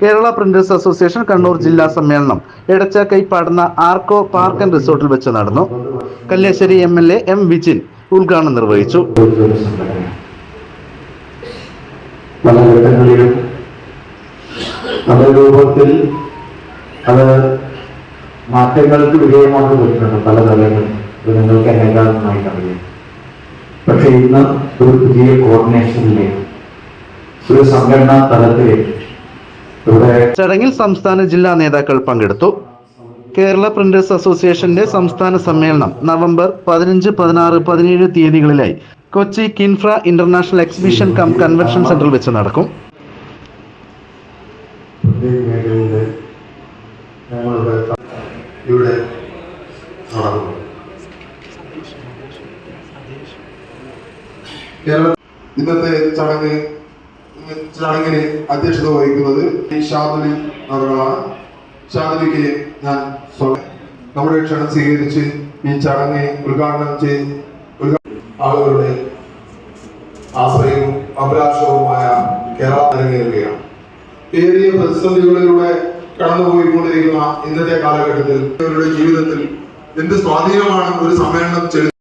Kerala printers association Kannur ജില്ലാ സമ്മേളനം എടച്ചാക്കൈ പാടുന്ന ആർക്കോ പാർക്ക് ആൻഡ് റിസോർട്ടിൽ വെച്ച് നടന്നു. Kalliasseri M L A M Vijin ഉദ്ഘാടനം നിർവഹിച്ചു. പല രൂപത്തിൽ അത് മാറ്റങ്ങൾക്ക് വിധേയമാക്കി വരുന്നുണ്ട് പല തലങ്ങളിൽ. ഇത് നിങ്ങൾക്ക് എന്നെക്കാൾ നന്നായിട്ട് അറിയാം. പക്ഷെ ഇന്ന് ഒരു പുതിയ കോർഡിനേഷനിലേക്ക് ഒരു സംഘടനാ തലത്തിലേക്ക് ചടങ്ങിൽ സംസ്ഥാന ജില്ലാ നേതാക്കൾ പങ്കെടുത്തു. കേരള പ്രിന്റേഴ്സ് അസോസിയേഷന്റെ സംസ്ഥാന സമ്മേളനം നവംബർ പതിനഞ്ച് പതിനാറ് പതിനേഴ് തീയതികളിലായി Kochi Kinfra international exhibition cum convention സെന്ററിൽ വെച്ച് നടക്കും. ഇവിടെ നടക്കുന്നു. കേരള ഇന്നത്തെ ചടങ്ങ് ചടങ്ങിന് അധ്യക്ഷത വഹിക്കുന്നത്. ഷാദുലി അവരാണ് ഷാദുലിക്ക് ഞാൻ നമ്മുടെ ക്ഷണം സ്വീകരിച്ച് ഈ ചടങ്ങ് ഉദ്ഘാടനം ചെയ്ത് ആളുകളുടെ ആശ്രയവും അഭിലാഷവുമായ കേരള അരങ്ങേറുകയാണ് ഏറിയ പ്രതിസന്ധികളിലൂടെ കടന്നുപോയിക്കൊണ്ടിരിക്കുന്ന ഇന്നത്തെ കാലഘട്ടത്തിൽ അവരുടെ ജീവിതത്തിൽ എന്ത് സ്വാധീനമാണ് ഒരു സമ്മേളനം ചെലുത്തുന്നത്